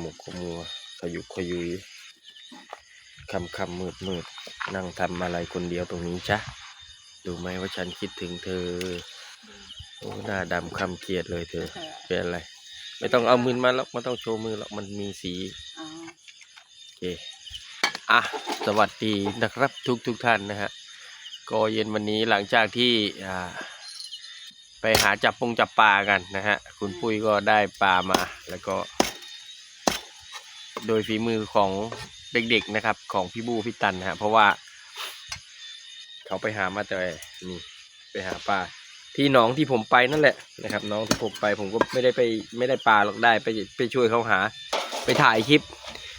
หมกขมัวขยุกขยุยคำคำมืดมืดนั่งทำอะไรคนเดียวตรงนี้จ๊ะดูไหมว่าฉันคิดถึงเธอโอ้หน้าดำคำเกลียดเลยเธอเป็นอะไร ไม่ต้องเอามือมาแล้วไม่ต้องโชว์มือหรอกมันมีสีอ๋อโอเคอะสวัสดีนะครับทุกทุกท่านนะฮะก็เย็นวันนี้หลังจากที่อ่าไปหาจับปงจับปลากันนะฮะ คุณปุ้ยก็ได้ปลามา แล้วก็ โดยฝีมือของเด็กๆนะครับ ของพี่บูพี่ตันนะฮะเพราะว่า เขาไปหามาแต่นี่ไปหาปลาที่หนองที่ผมไปนั่นแหละนะครับน้องที่ผมไปผมก็ไม่ได้ไปไม่ได้ปลาหรอกได้ไปไปช่วยเขาหาไปถ่ายคลิป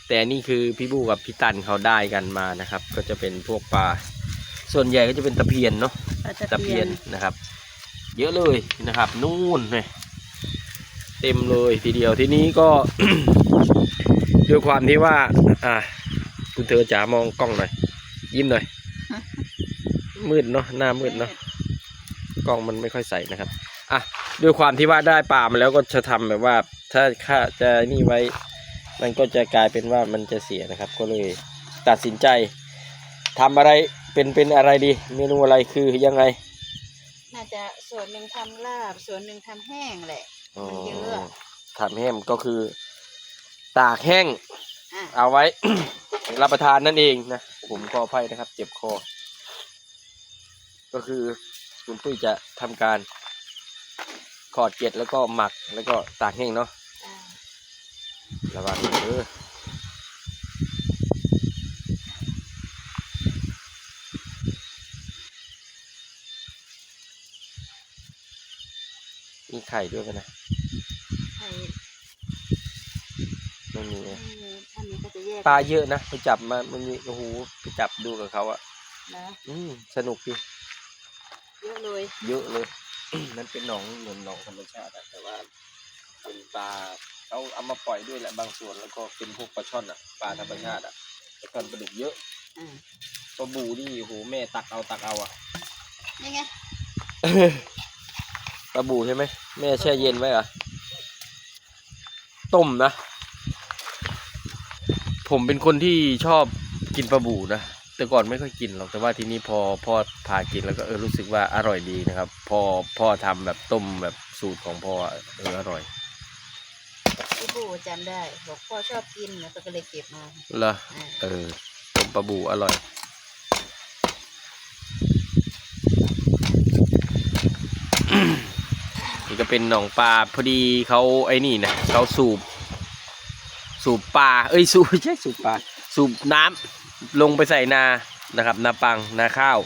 แต่นี่คือพี่บูกับพี่ตันเขาได้กันมานะครับ ก็จะเป็นพวกปลาส่วนใหญ่ก็จะเป็นตะเพียนเนาะปลาตะเพียนนะครับ เยอะเลยนะครับ นู่นเลยเต็มเลยทีเดียวทีนี้ก็ ด้วยความที่ว่า อ่า คุณเธอจ๋ามองกล้องหน่อย ยิ้มหน่อย มืดเนาะหน้ามืดเนาะกล้องมันไม่ค่อยใสนะครับ อะด้วยความที่ว่าได้ปลามาแล้วก็จะทำแบบว่า ถ้าค่าจะนี่ไว้ มันก็จะกลายเป็นว่ามันจะเสียนะครับ ก็เลยตัดสินใจทำอะไรเป็นเป็นอะไรดี เมนูอะไรคือยังไง น่าจะส่วนหนึ่งทำลาบส่วนหนึ่งทำแห้งแหละอ๋อมันเยอะทำแห้งก็คือ ตากแห้ง อะเอาไว้ รับประทานนั่นเองนะผมขออภัยนะครับ เจ็บคอ ก็คือคุณปุ้ยจะทำการขอดเกล็ดแล้วก็หมักแล้วก็ตากแห้งเนาะอ่าระวังเออมีไข่ด้วยกันนะ ให้ ไม่มีอะอืมถ้ามีก็จะแยกปลาเยอะนะไปจับมามันมีโอ้โหไปจับดูกับเขาอะนะอืมสนุกดีเยอะเลยเยอะเลย นั่นเป็นหนองเหมือนหนองธรรมชาติอะแต่ว่า เป็นปลาเขาเอามาปล่อยด้วยแหละบางส่วนแล้วก็เป็นพวกปลาช่อนอะปลาธรรมชาติอะปลาช่อนปลาดุกเยอะอ่าปลาบูนี่โอ้โหแม่ตักเอาตักเอาอะนี่ไงปลาบูใช่ไหมแม่แช่เย็นไว้เหรอต้มนะ ผมเป็นคนที่ชอบกินปลาบูนะแต่ก่อนไม่ค่อยกินหรอกแต่ว่าทีนี้พอพ่อพากินแล้วก็เออรู้สึกว่าอร่อยดีนะครับพ่อพ่อทำแบบต้มแบบสูตรของพ่ออะเอออร่อยพี่ปู่จำได้ บอกพ่อชอบกินนะก็เลยเก็บมาเหรออ่าเออต้มปลาบูอร่อย นี่ก็เป็นหนองปลาพอดีเขาไอ้นี่นะเขาสูบ สูบปลาเอ้ยสูบไม่ใช่สูบปลาสูบน้ำลงไปใส่นานะครับ นาปังนาข้าว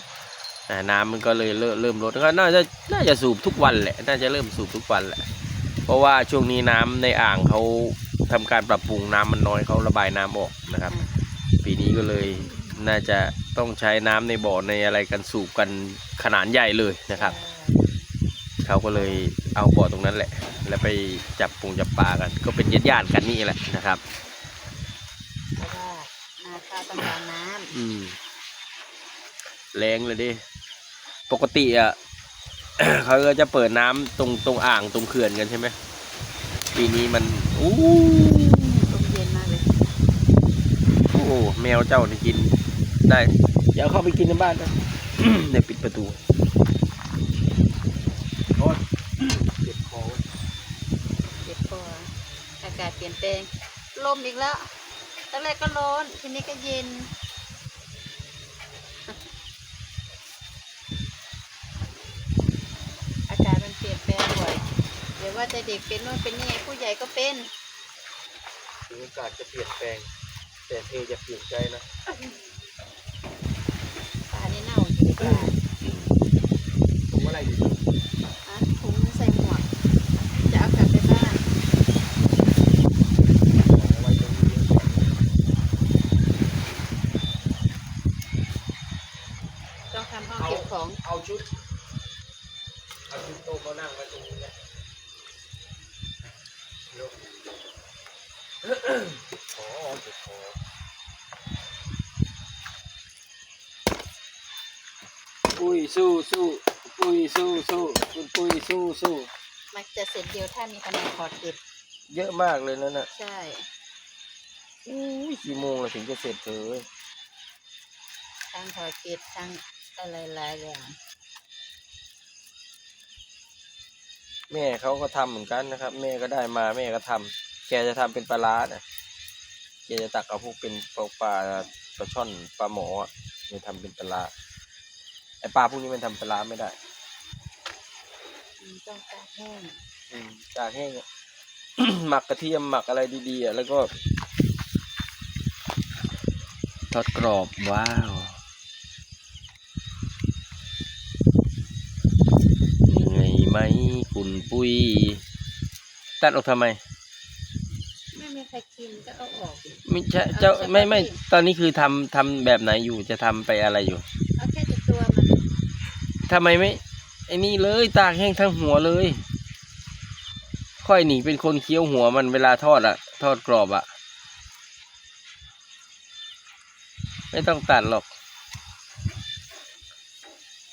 น้ำมันก็เลยเริ่มลดก็น่าจะน่าจะสูบทุกวันแหละน่าจะเริ่มสูบทุกวันแหละ เพราะว่าช่วงนี้น้ำในอ่างเขาทำการปรับปรุงน้ำมันน้อยเขาระบายน้ำออกนะครับ ปีนี้ก็เลยน่าจะต้องใช้น้ำในบ่อในอะไรกันสูบกันขนาดใหญ่เลยนะครับ เขาก็เลย เอาบ่อตรงนั้นแหละ แล้วไปจับปูจับปลากัน ก็เป็นญาติๆกันนี่แหละนะครับ เพราะว่านาข้าวต้องการน้อืมแรงเลยดิ ปกติอะ เขาก็จะเปิดน้ำตรงตรงอ่างตรงเขื่อนกันใช่ไหมปีนี้มันอู้ำลมเย็นมากเลยโอ้แมวเจ้านี่กินได้ เดี๋ยวเข้าไปกินในบ้านนะ เดี๋ยวปิดประตูโอ้ยเจ็บคอเว้ย เจ็บคออากาศเปลี่ยนแปลง ลมอีกแล้ว ตอนแรกก็ร้อน ทีนี้ก็เย็น อากาศมันเปลี่ยนแปลงบ่อย เดี๋ยวว่าจะเด็กเป็นนู่นเป็นนี่ผู้ใหญ่ก็เป็นอากาศจะเปลี่ยนแปลง แต่เธออย่าเปลี่ยนใจนะ ปลานี่เน่าอยู่ในปลา ผมว่าอะไรอยู่ อะถุงใส่หมวก จะเอากลับไปบ้าน เอาไว้ตรงนี้ ต้องทำห้องเก็บของ เอาชุด เอาชุดโต๊ะมานั่งไว้ตรงนี้นะเดี๋ยวขอเดี๋ยวขอ ปุ้ยสู้สู้ปุ้ยสู้สู้คุณปุ้ยสู้สู้มันจะเสร็จเดียวถ้ามีคะแนนพอร์ตเก็บเยอะมากเลยนั่นน่ะใช่ อุ้ยกี่โมงเราถึงจะเสร็จเธอทั้งถอดเกล็ดทั้งอะไรหลายอย่างแม่เขาก็ทำเหมือนกันนะครับ แม่ก็ได้มาแม่ก็ทำแกจะทำเป็นปลาร้าน่ะ แกจะตักเอาพวกเป็นปลาปลาปลาช่อนปลาหมออะจะทำเป็นปลาร้าไอปลาพวกนี้มันทำปลาร้าไม่ได้มันต้องตากแห้งอืมจากแห้งอะหมักกระเทียมหมักอะไรดีๆอะแล้วก็ทอดกรอบว้าวเหนื่อยไหมคุณปุ้ยตัดออกทำไมไม่มีใครกินก็เอาออกดิไม่ใช่เจ้าเอาเฉพาะไม่ไม่ที่ตอนนี้คือทำทำแบบไหนอยู่จะทำไปอะไรอยู่เอาแค่แต่ตัวมันทำไมไม่ไอ้นี่เลยตากแห้งทั้งหัวเลย ค่อยหนีเป็นคนเคี้ยวหัวมันเวลาทอดอะทอดกรอบอะไม่ต้องตัดหรอก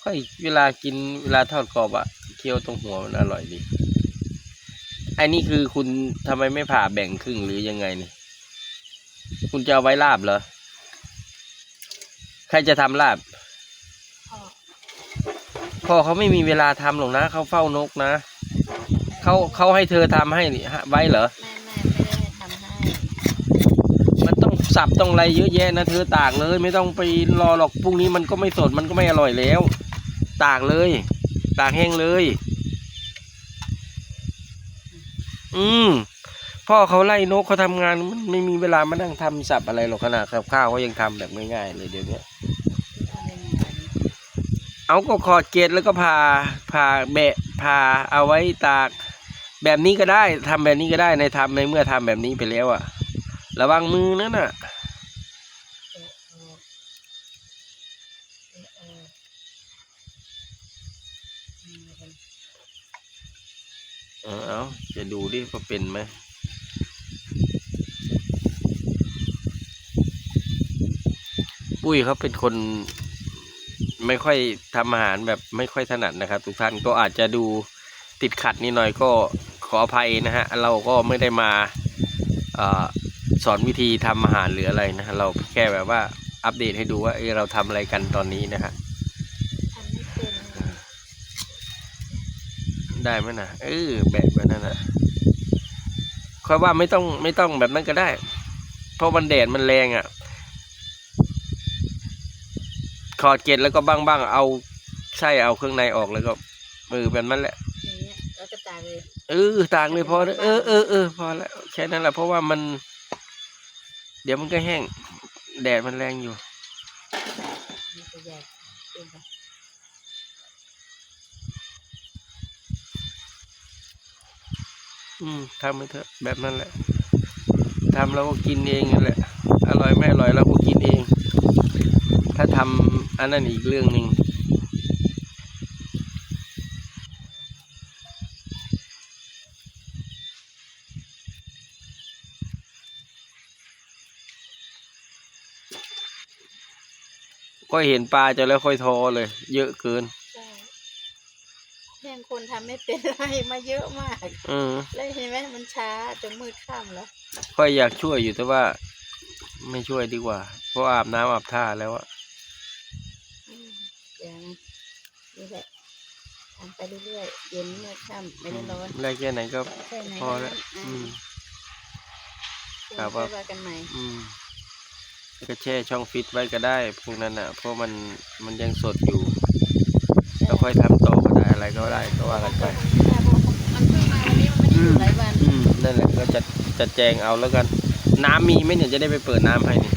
ค่อยเวลากินเวลาทอดกรอบอะเคี้ยวตรงหัวมันอร่อยดีไอ้นี่คือคุณทำไมไม่ผ่าแบ่งครึ่งหรือยังไงนี่ คุณจะเอาไว้ลาบเหรอ ใครจะทำลาบ พ่อเขาไม่มีเวลาทำหรอกนะ เขาเฝ้านกนะ เขาเขาให้เธอทำให้ไว้เหรอไม่ไม่ไม่ได้ทำให้มันต้องสับต้องอะไรเยอะแยะนะเธอตากเลย ไม่ต้องไปรอหรอกพรุ่งนี้มันก็ไม่สดมันก็ไม่อร่อยแล้ว ตากเลย ตากแห้งเลย อืมพ่อเขาไล่นกเขาทำงานมันไม่มีเวลามานั่งทำสับอะไรหรอกขนาดกับข้าวเขายังทำแบบง่ายๆเลยเดี๋ยวนี้เอาก็ขอดเกล็ดแล้วก็ผ่าผ่าแบะผ่าเอาไว้ตาก แบบนี้ก็ได้ทำแบบนี้ก็ได้ในทำในเมื่อทำแบบนี้ไปแล้วอะระวังมือนั่นน่ะ เออเออเออเอออืมเป็น เออเอาจะดูดิว่าเป็นไหมปุ้ยเขาเป็นคนไม่ค่อยทำอาหารแบบไม่ค่อยถนัดนะครับ ทุกท่านก็อาจจะดูติดขัดนิดหน่อยก็ขออภัยนะฮะ เราก็ไม่ได้มาอสอนวิธีทำอาหารหรืออะไรนะฮะเราแค่แบบว่าอัปเดตให้ดูว่าเออเราทำอะไรกันตอนนี้นะฮะ ทำไม่เป็น ได้ไหมนะเออแบบนั้นนะค่อยว่าไม่ต้องไม่ต้องแบบนั้นก็ได้ เพราะมันแดดมันแรงอะ่ะ ขอดเกล็ดแล้วก็บ้างบ้างๆเอาไส้เอาเครื่องในออกแล้วก็มือแบบนั้นแหละอย่างเงี้ยแล้วก็ตากเลยเออตากเลยพอแล้วเออเออเออพอแล้วแค่นั้นแหละเพราะว่ามัน เดี๋ยวมันก็แห้ง แดดมันแรงอยู่ มันจะใหญ่เป็นไป อืมทำไปเถอะแบบนั้นแหละทำแล้วก็กินเองนั่นแหละ อร่อยไม่อร่อยเราก็กินเอง ถ้าทำอันนั้นอีกเรื่องหนึ่งก็เห็นปลาจะแล้วค่อยทอเลย เยอะเกิน งคนทำไม่เป็นไรมาเยอะมากอืมแล้วเห็นไหมมันช้าจนมืดค่ำแล้วค่อยอยากช่วยอยู่แต่ว่า ไม่ช่วยดีกว่า เพราะอาบน้ำอาบท่าแล้วอะอืมอย่างนี่แหละทำไปเรื่อยๆเย็นมืดค่ำไม่ได้ร้อนได้แค่ไหนก็แค่ไหนพอแล้วอ่าอืมพรุ่งครับนี้ว่าค่อยว่ากันใหม่อืมแล้วก็แช่ช่องฟิตไว้ก็ได้พวกนั้นอะ เพราะมันมันยังสดอยู่แล้วค่อยทำต่อก็ได้ อะไรก็ได้ก็ว่ากันไปมันเพิ่งมาวันนี้มันไม่ได้อยู่หลายวันอืมนั่นแหละก็จะจะแจงเอาแล้วกัน น้ำมีไหมเนี่ยจะได้ไปเปิดน้ำให้นี่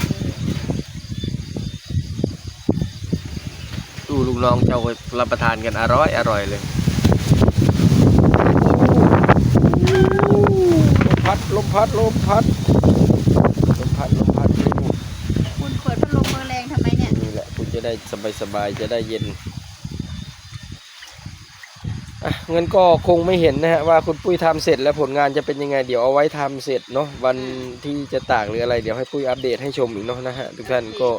ดูลูกน้องเจ้าไปรับประทานกันอร่อยอร่อยเลยลมพัดลมพัดลมพัดลมพัดลมพัดคุณเปิดพัดลมเบอร์แรงทำไมเนี่ยนี่แหละคุณจะได้สบายสบายๆจะได้เย็น อะเงินก็คงไม่เห็นนะฮะว่าคุณปุ้ยทำเสร็จแล้วผลงานจะเป็นยังไง เดี๋ยวเอาไว้ทำเสร็จเนาะวันที่จะตากหรืออะไรเดี๋ยวให้ปุ้ยอัปเดตให้ชมอีกเนาะนะฮะทุกท่านก็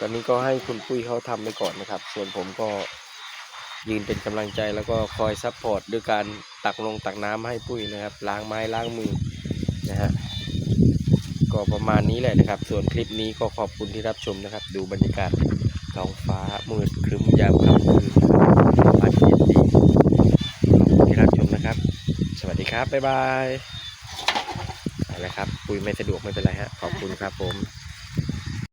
ตอนนี้ก็ให้คุณปุ้ยเขาทำไปก่อนนะครับ ส่วนผมก็ยืนเป็นกำลังใจแล้วก็คอยซัพพอร์ตด้วยการตักลงตักน้ำให้ปุ้ยนะครับ ล้างไม้ล้างมือนะฮะก็ก็ประมาณนี้แหละนะครับ ส่วนคลิปนี้ก็ขอบคุณที่รับชมนะครับ ดูบรรยากาศท้องฟ้ามืดครึ้มยามค่ำคืนอากาศเย็นดีขอบคุณที่รับช มนะครับ สวัสดีครับ บ๊ายบายไปแล้วครับ ปุยไม่สะดวกไม่เป็นไรฮะ ขอบคุณครับผม